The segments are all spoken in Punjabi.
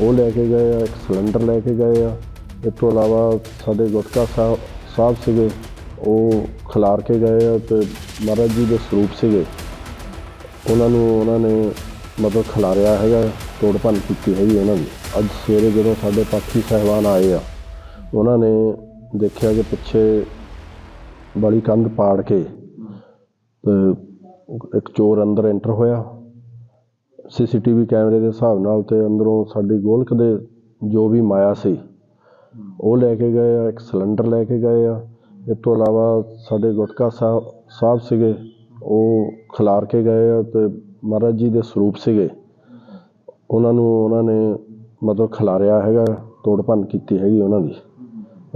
ਉਹ ਲੈ ਕੇ ਗਏ ਆ, ਇੱਕ ਸਿਲੰਡਰ ਲੈ ਕੇ ਗਏ ਆ। ਇਸ ਤੋਂ ਇਲਾਵਾ ਸਾਡੇ ਗੁਟਕਾ ਸਾਹਿਬ ਸਾਹਿਬ ਸੀਗੇ, ਉਹ ਖਿਲਾਰ ਕੇ ਗਏ ਆ ਤੇ ਮਹਾਰਾਜ ਜੀ ਦੇ ਸਰੂਪ ਸੀਗੇ। ਉਹਨਾਂ ਨੂੰ ਉਹਨਾਂ ਨੇ ਮਤਲਬ ਖਿਲਾਰਿਆ ਹੈਗਾ ਤੋੜ ਭੰਨ ਕੀਤੀ ਹੈਗੀ ਉਹਨਾਂ ਦੀ। ਅੱਜ ਸਵੇਰੇ ਜਦੋਂ ਸਾਡੇ ਪਾਠੀ ਸਾਹਿਬਾਨ ਆਏ ਆ, ਉਹਨਾਂ ਨੇ ਦੇਖਿਆ ਕਿ ਪਿੱਛੇ ਬੜੀ ਕੰਧ ਪਾੜ ਕੇ ਤੇ ਇੱਕ ਚੋਰ ਅੰਦਰ ਐਂਟਰ ਹੋਇਆ। ਸੀਸੀਟੀਵੀ ਕੈਮਰੇ ਦੇ ਹਿਸਾਬ ਨਾਲ ਤੇ ਅੰਦਰੋਂ ਸਾਡੀ ਗੋਲਕ ਦੇ ਜੋ ਵੀ ਮਾਇਆ ਸੀ ਉਹ ਲੈ ਕੇ ਗਏ ਆ ਇੱਕ ਸਿਲੰਡਰ ਲੈ ਕੇ ਗਏ ਆ। ਇਸ ਤੋਂ ਇਲਾਵਾ ਸਾਡੇ ਗੁਟਕਾ ਸਾਹਿਬ ਸਾਹਿਬ ਸੀਗੇ ਉਹ ਖਿਲਾਰ ਕੇ ਗਏ ਆ ਤੇ ਮਹਾਰਾਜ ਜੀ ਦੇ ਸਰੂਪ ਸੀਗੇ। ਉਹਨਾਂ ਨੂੰ ਉਹਨਾਂ ਨੇ ਮਤਲਬ ਖਿਲਾਰਿਆ ਹੈਗਾ ਤੋੜ ਭੰਨ ਕੀਤੀ ਹੈਗੀ ਉਹਨਾਂ ਦੀ।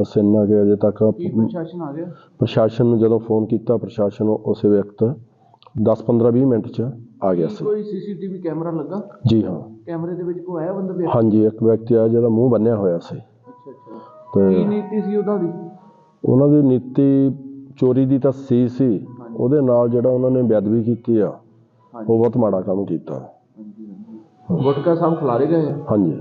ਬਸ ਇੰਨਾ ਕਿ ਅਜੇ ਤੱਕ ਪ੍ਰਸ਼ਾਸਨ ਆ ਗਿਆ? ਪ੍ਰਸ਼ਾਸਨ ਨੂੰ ਜਦੋਂ ਫੋਨ ਕੀਤਾ ਪ੍ਰਸ਼ਾਸਨ ਉਸੇ ਵਕਤ 10 15 20 ਮਿੰਟ ਚ ਆ ਗਿਆ ਸੀ। ਕੋਈ ਸੀਸੀਟੀਵੀ ਕੈਮਰਾ ਲੱਗਾ? ਜੀ ਹਾਂ। ਕੈਮਰੇ ਦੇ ਵਿੱਚ ਕੋਈ ਆਇਆ ਬੰਦਾ ਵੀ? ਹਾਂਜੀ ਇੱਕ ਵਿਅਕਤੀ ਆ ਜਿਹਦਾ ਮੂੰਹ ਬੰਨਿਆ ਹੋਇਆ ਸੀ। ਅੱਛਾ ਅੱਛਾ। ਕੀ ਤੇ ਨੀਤੀ ਸੀ ਉਹਦਾ ਦੀ? ਉਹਨਾਂ ਦੀ ਨੀਤੀ ਚੋਰੀ ਦੀ ਤਾਂ ਸੀ ਸੀ। ਉਹਦੇ ਨਾਲ ਜਿਹੜਾ ਉਹਨਾਂ ਨੇ ਬੇਅਦਬੀ ਕੀਤੀ ਆ ਉਹ ਬਹੁਤ ਮਾੜਾ ਕੰਮ ਕੀਤਾ। ਹਾਂਜੀ ਹਾਂਜੀ। ਗੁਟਕਾ ਸਾਹਿਬ ਖਿਲਾਰੇ ਗਏ? ਆ? ਹਾਂਜੀ।